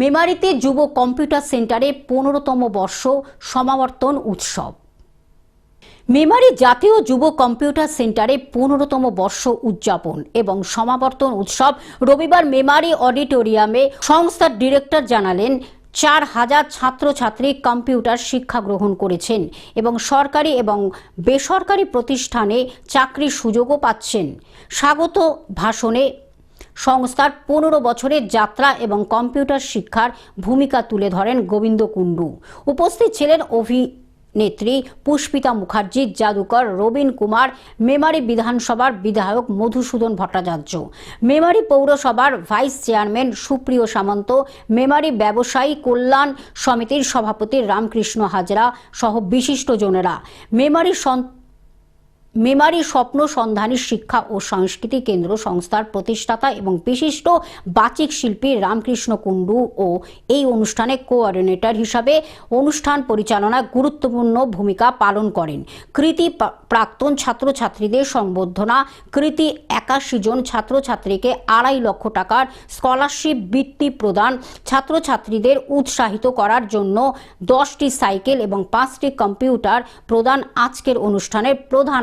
মেমারিতে যুব কম্পিউটার সেন্টারে পনেরোতম বর্ষ সমাবর্তন উৎসব। মেমারি জাতীয় যুব কম্পিউটার সেন্টারে পনেরোতম বর্ষ উদযাপন এবং সমাবর্তন উৎসব রবিবার মেমারি অডিটোরিয়ামে সংস্থার ডিরেক্টর জানালেন, চার হাজার ছাত্রছাত্রী কম্পিউটার শিক্ষা গ্রহণ করেছেন এবং সরকারি এবং বেসরকারি প্রতিষ্ঠানে চাকরির সুযোগও পাচ্ছেন। স্বাগত ভাষণে সংস্থার পনেরো বছরের যাত্রা এবং কম্পিউটার শিক্ষার ভূমিকা তুলে ধরেন গোবিন্দ কুণ্ডু। উপস্থিত ছিলেন অভিনেত্রী পুষ্পিতা মুখার্জি, জাদুকর রবীন কুমার, মেমারি বিধানসভার বিধায়ক মধুসূদন ভট্টাচার্য। মেমারি পৌরসভার ভাইস চেয়ারম্যান সুপ্রিয় সামন্ত, মেমারি ব্যবসায়ী কল্যাণ সমিতির সভাপতি রামকৃষ্ণ হাজরা সহ বিশিষ্টজনেরা মেমারি সন্ত মেমারি স্বপ্ন সন্ধানী শিক্ষা ও সংস্কৃতি কেন্দ্র সংস্থার প্রতিষ্ঠাতা এবং বিশিষ্ট বাচিক শিল্পী রামকৃষ্ণ কুণ্ডু ও এই অনুষ্ঠানে কোঅর্ডিনেটর হিসাবে অনুষ্ঠান পরিচালনায় গুরুত্বপূর্ণ ভূমিকা পালন করেন। কৃতি প্রাক্তন ছাত্রছাত্রীদের সংবর্ধনা, কৃতি একাশি জন ছাত্রছাত্রীকে আড়াই লক্ষ টাকার স্কলারশিপ বৃত্তি প্রদান, ছাত্রছাত্রীদের উৎসাহিত করার জন্য দশটি সাইকেল এবং পাঁচটি কম্পিউটার প্রদান আজকের অনুষ্ঠানের প্রধান